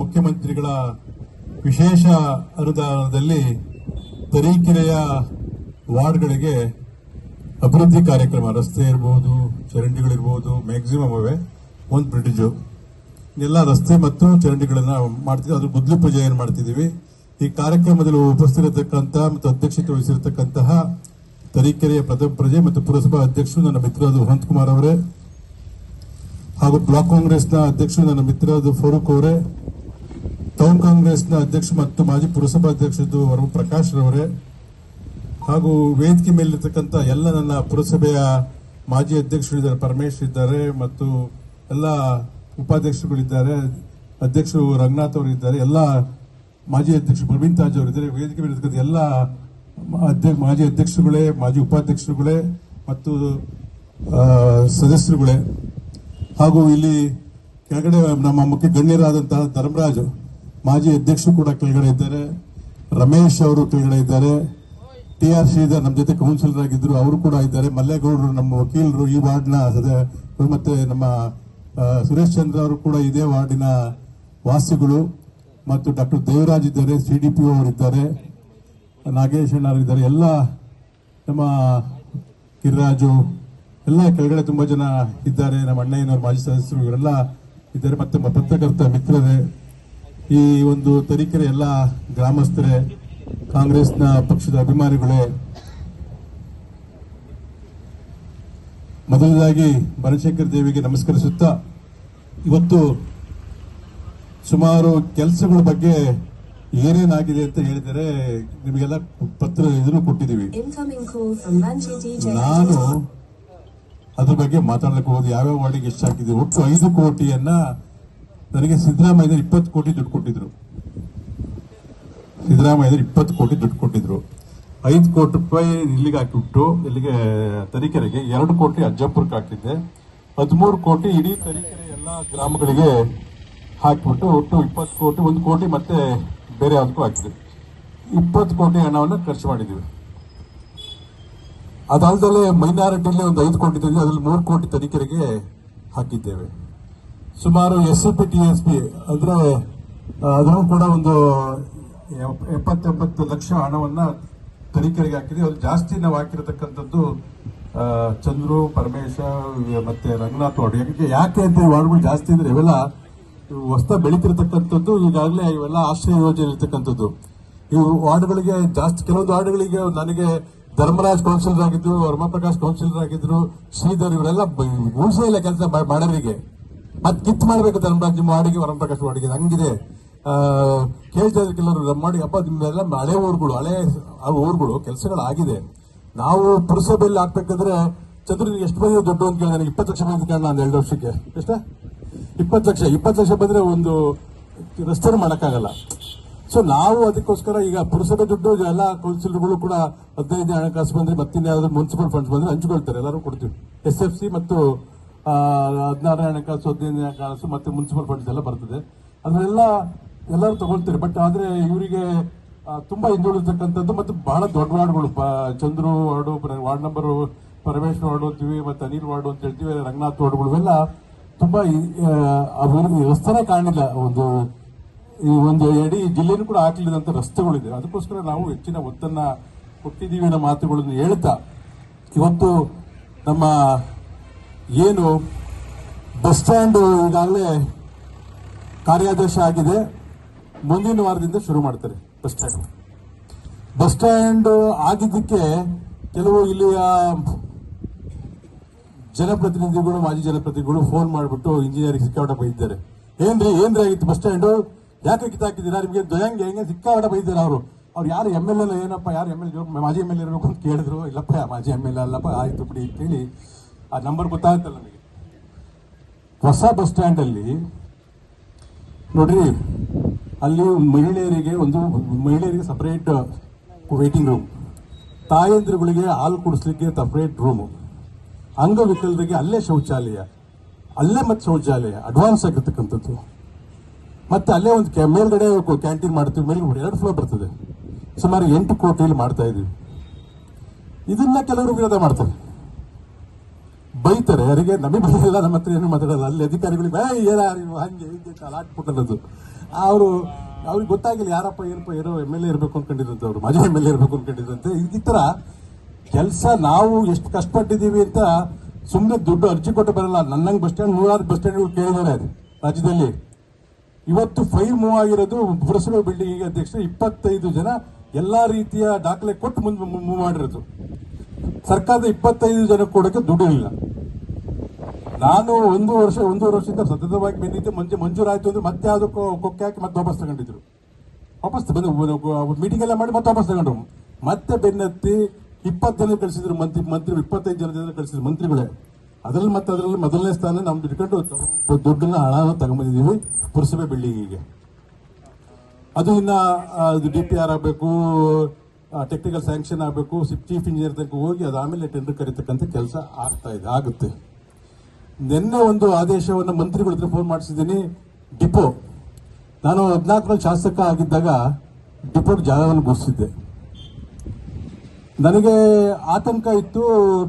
ಮುಖ್ಯಮಂತ್ರಿಗಳ ವಿಶೇಷ ಅನುದಾನದಲ್ಲಿ ತರೀಕೆರೆಯ ವಾರ್ಡ್ಗಳಿಗೆ ಅಭಿವೃದ್ಧಿ ಕಾರ್ಯಕ್ರಮ, ರಸ್ತೆ ಇರ್ಬೋದು, ಚರಂಡಿಗಳಿರ್ಬೋದು ಮ್ಯಾಕ್ಸಿಮಮ್ ಅವೆ ಒಂದು ಬ್ರಿಡ್ಜು. ಎಲ್ಲ ರಸ್ತೆ ಮತ್ತು ಚರಂಡಿಗಳನ್ನು ಮಾಡ್ತಿದ್ವಿ. ಅದ್ರ ಪೂಜೆ ಏನು ಮಾಡ್ತಿದ್ದೀವಿ? ಈ ಕಾರ್ಯಕ್ರಮದಲ್ಲಿ ಉಪಸ್ಥಿರತಕ್ಕಂಥ ಮತ್ತು ಅಧ್ಯಕ್ಷತೆ ವಹಿಸಿರತಕ್ಕಂತಹ ತರೀಕೆರೆಯ ಪ್ರಥಮ ಪ್ರಜೆ ಮತ್ತು ಪುರಸಭಾ ಅಧ್ಯಕ್ಷರು ನನ್ನ ಮಿತ್ರರಾದ ವಸಂತ್ ಕುಮಾರ್ ಅವರೇ ಹಾಗೂ ಬ್ಲಾಕ್ ಕಾಂಗ್ರೆಸ್ನ ಅಧ್ಯಕ್ಷರು ನನ್ನ ಮಿತ್ರರಾದ ಫಾರೂಕ್ ಅವರೇ ಟೌನ್ ಕಾಂಗ್ರೆಸ್ನ ಅಧ್ಯಕ್ಷ ಮತ್ತು ಮಾಜಿ ಪುರಸಭಾ ಅಧ್ಯಕ್ಷರು ವರ್ಮ ಪ್ರಕಾಶ್ ರವರೇ, ಹಾಗೂ ವೇದಿಕೆ ಮೇಲಿರ್ತಕ್ಕಂಥ ಎಲ್ಲ ನನ್ನ ಪುರಸಭೆಯ ಮಾಜಿ ಅಧ್ಯಕ್ಷರಿದ್ದಾರೆ ಪರಮೇಶ್ ಇದ್ದಾರೆ, ಮತ್ತು ಎಲ್ಲ ಉಪಾಧ್ಯಕ್ಷರುಗಳಿದ್ದಾರೆ ಅಧ್ಯಕ್ಷರು ರಂಗನಾಥ್ ಅವರು ಇದ್ದಾರೆ, ಎಲ್ಲ ಮಾಜಿ ಅಧ್ಯಕ್ಷರು ಪ್ರವೀಣ್ ತಾಜ್ ಅವರು ಇದ್ದಾರೆ, ವೇದಿಕೆ ಮೇಲಿರ್ತಕ್ಕಂಥ ಎಲ್ಲ ಮಾಜಿ ಅಧ್ಯಕ್ಷರುಗಳೇ, ಮಾಜಿ ಉಪಾಧ್ಯಕ್ಷರುಗಳೇ, ಮತ್ತು ಸದಸ್ಯರುಗಳೇ. ಹಾಗೂ ಇಲ್ಲಿ ಕೆಳಗಡೆ ನಮ್ಮ ಮುಖ್ಯ ಗಣ್ಯರಾದಂತಹ ಧರ್ಮರಾಜ್ ಮಾಜಿ ಅಧ್ಯಕ್ಷರು ಕೂಡ ಕೆಳಗಡೆ ಇದ್ದಾರೆ. ರಮೇಶ್ ಅವರು ಕೆಳಗಡೆ ಇದ್ದಾರೆ. ಟಿ ಆರ್ ಶ್ರೀಧರ್ ನಮ್ಮ ಜೊತೆ ಕೌನ್ಸಿಲರ್ ಆಗಿದ್ರು, ಅವರು ಕೂಡ ಇದ್ದಾರೆ. ಮಲ್ಲೇಗೌಡರು ನಮ್ಮ ವಕೀಲರು ಈ ವಾರ್ಡ್ನ ಮತ್ತೆ ನಮ್ಮ ಸುರೇಶ್ ಚಂದ್ರ ಅವರು ಕೂಡ ಇದೇ ವಾರ್ಡಿನ ವಾಸಿಗಳು. ಮತ್ತು ಡಾಕ್ಟರ್ ದೇವರಾಜ್ ಇದ್ದಾರೆ, ಸಿ ಡಿ ಪಿ ಅವರಿದ್ದಾರೆ ನಾಗೇಶ್ ಇದ್ದಾರೆ. ಎಲ್ಲ ನಮ್ಮ ಗಿರಿರಾಜು ಎಲ್ಲ ಕೆಳಗಡೆ ತುಂಬ ಜನ ಇದ್ದಾರೆ. ನಮ್ಮ ಅಣ್ಣಯ್ಯನವರು, ಮಾಜಿ ಸದಸ್ಯರು, ಇವರೆಲ್ಲ ಇದ್ದಾರೆ. ಮತ್ತೆ ನಮ್ಮ ಪತ್ರಕರ್ತ ಮಿತ್ರರೇ ಈ ಒಂದು ತರೀಕೆರೆ ಎಲ್ಲ ಗ್ರಾಮಸ್ಥರೇ ಕಾಂಗ್ರೆಸ್ನ ಪಕ್ಷದ ಅಭಿಮಾನಿಗಳೇ ಮೊದಲನೇದಾಗಿ ಬನಶೇಖರ್ ದೇವಿಗೆ ನಮಸ್ಕರಿಸುತ್ತಾ ಇವತ್ತು ಸುಮಾರು ಕೆಲಸಗಳ ಬಗ್ಗೆ ಏನೇನಾಗಿದೆ ಅಂತ ಹೇಳಿದರೆ ನಿಮಗೆಲ್ಲ ಪತ್ರ ಇದನ್ನು ಕೊಟ್ಟಿದ್ದೀವಿ. ನಾನು ಅದ್ರ ಬಗ್ಗೆ ಮಾತಾಡಲಿಕ್ಕೆ ಹೋಗೋದು ಯಾವ್ಯಾವ ವಾರ್ಡಿಗೆ ಎಷ್ಟಾಗಿದೆ ಒಟ್ಟು ಐದು ಕೋಟಿಯನ್ನ ನನಗೆ ಸಿದ್ದರಾಮಯ್ಯ ಇಪ್ಪತ್ತು ಕೋಟಿ ದುಡ್ಡು ಕೊಟ್ಟಿದ್ರು. ಸಿದ್ದರಾಮಯ್ಯ ಇಪ್ಪತ್ತು ಕೋಟಿ ದುಡ್ಡು ಕೊಟ್ಟಿದ್ರು. ಐದು ಕೋಟಿ ರೂಪಾಯಿ ಇಲ್ಲಿಗೆ ಹಾಕಿಬಿಟ್ಟು, ಇಲ್ಲಿಗೆ ತರೀಕೆರೆಗೆ ಎರಡು ಕೋಟಿ ಅಜ್ಜಪುರಕ್ಕೆ ಹಾಕಿದ್ದೆ ಹದಿಮೂರು ಕೋಟಿ ಇಡೀ ತರೀಕೆರೆ ಎಲ್ಲ ಗ್ರಾಮಗಳಿಗೆ ಹಾಕಿಬಿಟ್ಟು ಒಟ್ಟು ಇಪ್ಪತ್ತು ಕೋಟಿ, ಒಂದು ಕೋಟಿ ಮತ್ತೆ ಬೇರೆ ಯಾವುದಕ್ಕೂ ಹಾಕಿದ್ವಿ ಇಪ್ಪತ್ತು ಕೋಟಿ ಹಣವನ್ನು ಖರ್ಚು ಮಾಡಿದ್ದೀವಿ. ಅದಲ್ದಲ್ಲೇ ಮೈನಾರಿಟಿಯಲ್ಲಿ ಒಂದು ಐದು ಕೋಟಿ ತಂದು ಅದರಲ್ಲಿ ಮೂರು ಕೋಟಿ ತರೀಕೆರೆಗೆ ಹಾಕಿದ್ದೇವೆ. ಸುಮಾರು S P T S P ಅಂದ್ರೆ ಅದನ್ನು ಕೂಡ ಒಂದು ಎಪ್- ಎಪ್ಪತ್ತೆಂಬತ್ತು ಲಕ್ಷ ಹಣವನ್ನ ತನಿಖೆಗೆ ಹಾಕಿದ್ವಿ ಅದು ಜಾಸ್ತಿ ನಾವು ಹಾಕಿರತಕ್ಕಂಥದ್ದು ಚಂದ್ರು, ಪರಮೇಶ ಮತ್ತೆ ರಂಗನಾಥ್ ವಾರ್ಡ್. ಯಾಕೆ ಯಾಕೆ ಅಂತ ವಾರ್ಡ್ಗಳು ಜಾಸ್ತಿ ಅಂದ್ರೆ ಇವೆಲ್ಲ ಹೊಸ ಬೆಳೀತಿರ್ತಕ್ಕಂಥದ್ದು, ಈಗಾಗಲೇ ಇವೆಲ್ಲ ಆಶ್ರಯ ಯೋಜನೆ ಇರ್ತಕ್ಕಂಥದ್ದು. ಈ ವಾರ್ಡ್ಗಳಿಗೆ ಜಾಸ್ತಿ ಕೆಲವೊಂದು ವಾರ್ಡ್ಗಳಿಗೆ ನನಗೆ ಧರ್ಮರಾಜ್ ಕೌನ್ಸಿಲರ್ ಆಗಿದ್ರು ವರ್ಮಪ್ರಕಾಶ್ ಕೌನ್ಸಿಲರ್ ಆಗಿದ್ರು, ಶ್ರೀಧರ್, ಇವರೆಲ್ಲ ಉಳಿಸೇ ಇಲ್ಲ ಕೆಲಸ ಮಾಡೋರಿಗೆ. ಮತ್ ಕಿತ್ತು ಮಾಡ್ಬೇಕು ಧರ್ಮರಾಜ್ ನಿಮ್ಮ ವರಂ ಪ್ರಕಾಶ್ ಅಡಿಗೆ ಹಂಗಿದೆ. ಕೇಳ್ತಾ ಇದ್ರು ಕೆಲವರು ಮಾಡಿ ಅಪ್ಪ ನಿಮ್ಮೆಲ್ಲ ಹಳೆ ಊರುಗಳು ಹಳೆ ಊರುಗಳು, ಕೆಲಸಗಳಾಗಿದೆ. ನಾವು ಪುರಸಭೆಯಲ್ಲಿ ಆಗ್ಬೇಕಾದ್ರೆ ಚಂದ್ರನಿಗೆ ಎಷ್ಟು ಬಂದಿದೆ ದುಡ್ಡು ಅಂತ ಕೇಳಿದ್ರೆ ಇಪ್ಪತ್ತು ಲಕ್ಷ ಬಂದಿದೆ ಕಾರಣ ನಾನು ಎರಡು ವರ್ಷಕ್ಕೆ. ಎಷ್ಟ? ಇಪ್ಪತ್ತು ಲಕ್ಷ ಇಪ್ಪತ್ತು ಲಕ್ಷ ಬಂದ್ರೆ ಒಂದು ರಸ್ತೆ ಮಾಡೋಕ್ಕಾಗಲ್ಲ. ಸೊ ನಾವು ಅದಕ್ಕೋಸ್ಕರ ಈಗ ಪುರಸಭೆ ದುಡ್ಡು, ಎಲ್ಲ ಕೌನ್ಸಿಲರ್ಗಳು ಕೂಡ ಹದಿನೈದು ಹಣಕಾಸು ಬಂದ್ರೆ ಮತ್ತಿನ್ನ ಯಾವ್ದಾದ್ರು ಮುನ್ಸಿಪಲ್ ಫಂಡ್ಸ್ ಬಂದ್ರೆ ಹಂಚ್ಕೊಳ್ತಾರೆ. ಎಲ್ಲರೂ ಕೊಡ್ತೀವಿ. ಎಸ್ ಎಫ್ ಸಿ ಮತ್ತು ಆ, ಹದಿನಾರು ಹಣಕಾಸು ಹದಿನೈದನೇ ಹಣಕಾಸು ಮತ್ತೆ ಮುನ್ಸಿಪಲ್ ಫಂಡ್ಸ್ ಎಲ್ಲ ಬರ್ತದೆ. ಅದನ್ನೆಲ್ಲ ಎಲ್ಲರೂ ತಗೊಳ್ತಾರೆ. ಬಟ್ ಆದ್ರೆ ಇವರಿಗೆ ತುಂಬಾ ಹಿಂದುಳಿದಕ್ಕಂಥದ್ದು ಮತ್ತು ಬಹಳ ದೊಡ್ಡ ವಾರ್ಡ್ಗಳು. Chandru ward ward number Parameshwara ward ಅಂತೀವಿ ಮತ್ತೆ ಅನಿಲ್ ವಾರ್ಡು ಅಂತ ಹೇಳ್ತೀವಿ ರಂಗನಾಥ್ ವಾರ್ಡ್ಗಳು ಇವೆಲ್ಲ ತುಂಬಾ ಅಭಿವೃದ್ಧಿ ರಸ್ತೆನೇ ಕಾಣಿಲ್ಲ ಒಂದು ಈ ಒಂದು ಇಡೀ ಜಿಲ್ಲೆನೂ ಕೂಡ ಹಾಕಲಿದಂತ ರಸ್ತೆಗಳಿದೆ. ಅದಕ್ಕೋಸ್ಕರ ನಾವು ಹೆಚ್ಚಿನ ಒತ್ತನ್ನ ಕೊಟ್ಟಿದ್ದೀವಿ ಅನ್ನೋ ಮಾತುಗಳನ್ನು ಹೇಳ್ತಾ ಇವತ್ತು ನಮ್ಮ ಏನು ಬಸ್ ಸ್ಟ್ಯಾಂಡ್ ಈಗಾಗಲೇ ಕಾರ್ಯಾದೇಶ ಆಗಿದೆ. ಮುಂದಿನ ವಾರದಿಂದ ಶುರು ಮಾಡ್ತಾರೆ ಬಸ್ ಸ್ಟ್ಯಾಂಡ್. ಬಸ್ ಸ್ಟ್ಯಾಂಡ್ ಆಗಿದ್ದಕ್ಕೆ ಕೆಲವು ಇಲ್ಲಿಯ ಜನಪ್ರತಿನಿಧಿಗಳು, ಮಾಜಿ ಜನಪ್ರತಿನಿಧಿಗಳು ಫೋನ್ ಮಾಡಿಬಿಟ್ಟು ಇಂಜಿನಿಯರಿಂಗ್ ಸಿಕ್ಕಾಪಟ್ಟೆ ಬೈದಿದ್ದಾರೆ. ಏನ್ರಿ ಏನ್ರಿ ಆಗಿತ್ತು ಬಸ್ ಸ್ಟ್ಯಾಂಡ್? ಯಾಕೆ ಕಿತ್ತಾಕಿದ್ದೀರಾ? ನಿಮಗೆ ದ್ವಯಂಗೆ ಹೆಂಗೆ ಸಿಕ್ಕಾಪಟ್ಟೆ ಬೈದಿದ್ದಾರೆ ಅವರು. ಅವ್ರು ಯಾರು ಎಂ ಎಲ್ ಎಲ್ ಏನಪ್ಪ? ಯಾರು ಎಂ ಎಲ್ ಮಾಜಿ ಎಂ ಎಲ್ ಇರಬೇಕು ಅಂತ ಕೇಳಿದ್ರು. ಇಲ್ಲಪ್ಪ, ಮಾಜಿ ಎಂ ಎಲ್ ಅಲ್ಲಪ್ಪ, ಆಯ್ತು ಬಿಡಿ ಅಂತ ಹೇಳಿ ಆ ನಂಬರ್ ಗೊತ್ತಾಗುತ್ತಲ್ಲ ನನಗೆ ಹೊಸ ಬಸ್ ಸ್ಟ್ಯಾಂಡ್ ಅಲ್ಲಿ ನೋಡ್ರಿ, ಅಲ್ಲಿ ಮಹಿಳೆಯರಿಗೆ ಒಂದು ಮಹಿಳೆಯರಿಗೆ ಸಪರೇಟ್ ವೇಟಿಂಗ್ ರೂಮ್ ತಾಯಂದ್ರಿಗಳಿಗೆ ಹಾಲು ಕುಡಿಸ್ಲಿಕ್ಕೆ ಸಪರೇಟ್ ರೂಮು ಅಂಗವಿಕಲರಿಗೆ ಅಲ್ಲೇ ಶೌಚಾಲಯ, ಅಲ್ಲೇ ಮತ್ತೆ ಶೌಚಾಲಯ ಅಡ್ವಾನ್ಸ್ ಆಗಿರ್ತಕ್ಕಂಥದ್ದು. ಮತ್ತೆ ಅಲ್ಲೇ ಒಂದು ಮೇಲ್ಗಡೆ ಕ್ಯಾಂಟೀನ್ ಮಾಡ್ತೀವಿ, ಮೇಲ್ಗಡೆ ಎರಡು ಫ್ಲೋರ್ ಬರ್ತದೆ. ಸುಮಾರು ಎಂಟು ಕೋಟಿಯಲ್ಲಿ ಮಾಡ್ತಾ ಇದೀವಿ. ಇದನ್ನ ಕೆಲವರು ವಿರೋಧ ಮಾಡ್ತಾರೆ. ಬೈತಾರೆ ಯಾರಿಗೆ? ನಮಗೆ ಬೈದಿಲ್ಲ ನಮ್ಮ ಹತ್ರ ಏನು ಮಾತಾಡಲ್ಲ. ಅಲ್ಲಿ ಅಧಿಕಾರಿಗಳಿಗೆ "ಏ, ಏನ ನೀವು ಹಂಗೆ ಹಿಂಗೆ ಕೊಟ್ಟದ್ದು ಅವರು ಅವ್ರಿಗೆ ಗೊತ್ತಾಗಿಲ್ಲ ಯಾರಪ್ಪ ಏನಪ್ಪ ಏನೋ ಎಂ ಎಲ್ ಎ ಇರಬೇಕು ಅನ್ಕೊಂಡಿದ್ದಂತೆ ಅವರು ಮಾಜಿ ಎಂ ಎಲ್ ಎ ಇರಬೇಕು ಅನ್ಕೊಂಡಿದ್ರಂತೆ ಈ ತರ ಕೆಲಸ ನಾವು ಎಷ್ಟು ಕಷ್ಟಪಟ್ಟಿದ್ದೀವಿ ಅಂತ ಸುಮ್ಮನೆ ದುಡ್ಡು ಅರ್ಜಿ ಕೊಟ್ಟು ಬರಲ್ಲ. ನನ್ನಂಗೆ ಬಸ್ ಸ್ಟ್ಯಾಂಡ್ ನೂರಾರು ಬಸ್ ಸ್ಟ್ಯಾಂಡ್ಗಳು ಕೇಳಿದ್ದಾರೆ ರಾಜ್ಯದಲ್ಲಿ. ಇವತ್ತು ಫೈರ್ ಮೂವ್ ಆಗಿರೋದು ಪುರಸಭೆ ಬಿಲ್ಡಿಂಗ್ ಅಧ್ಯಕ್ಷ ಇಪ್ಪತ್ತೈದು ಜನ ಎಲ್ಲಾ ರೀತಿಯ ದಾಖಲೆ ಕೊಟ್ಟು ಮುಂದೆ ಮೂವ್ ಮಾಡಿರೋದು. ಸರ್ಕಾರದ ಇಪ್ಪತ್ತೈದು ಜನ ಕೊಡೋಕೆ ದುಡ್ಡಿಲ್ಲ ನಾನು ಒಂದು ವರ್ಷ ಒಂದೂವರೆ ವರ್ಷದಿಂದ ಸತತವಾಗಿ ಬಂದಿದ್ದೆ. ಮಂಜು, ಮಂಜೂರಾಯ್ತು ಅಂದ್ರೆ ಮತ್ತೆ ಯಾವುದಕ್ಕೂ ಕೊಕ್ಕೆ ಹಾಕಿ ಮತ್ತೆ ವಾಪಸ್ ತಗೊಂಡಿದ್ರು. ವಾಪಸ್ ಬಂದು ಮೀಟಿಂಗ್ ಎಲ್ಲ ಮಾಡಿ ಮತ್ತೆ ವಾಪಸ್ ತಗೊಂಡ್ರು. ಮತ್ತೆ ಬೆನ್ನತ್ತಿ ಇಪ್ಪತ್ತು ಜನ ಕಳಿಸಿದ್ರು ಮಂತ್ರಿ ಮಂತ್ರಿ, ಇಪ್ಪತ್ತೈದು ಜನ ಕಳಿಸಿದ್ರು ಮಂತ್ರಿಗಳೇ. ಅದ್ರಲ್ಲಿ ಮತ್ತೆ ಅದರಲ್ಲಿ ಮೊದಲನೇ ಸ್ಥಾನ ನಾವು ಇಟ್ಕೊಂಡು ದುಡ್ಡನ್ನ ಹಣ ತಗೊಂಬಂದಿದ್ದೀವಿ. ಪುರಸಭೆ ಬಿಲ್ಡಿಂಗಿಗೆ ಅದು ಇನ್ನ ಡಿ ಪಿ ಆರ್ ಆಗಬೇಕು ಟೆಕ್ನಿಕಲ್ ಸ್ಯಾಂಕ್ಷನ್ ಆಗಬೇಕು ಚೀಫ್ ಇಂಜಿನಿಯರ್ ತನಕ ಹೋಗಿ ಅದು ಆಮೇಲೆ ಟೆಂಡರ್ ಕರೀತಕ್ಕಂಥ ಕೆಲಸ ಆಗ್ತಾ ಇದೆ, ಆಗುತ್ತೆ. ನಿನ್ನೆ ಒಂದು ಆದೇಶವನ್ನು ಮಂತ್ರಿಗಳ ಹತ್ರ ಫೋನ್ ಮಾಡಿಸಿದ್ದೀನಿ. ಡಿಪೋ. ನಾನು ಹದಿನಾಲ್ಕರಲ್ಲಿ ಶಾಸಕ ಆಗಿದ್ದಾಗ ಡಿಪೋಗೆ ಜಾಗವನ್ನು ಗುರುತಿಸಿದ್ದೆ. ನನಗೆ ಆತಂಕ ಇತ್ತು.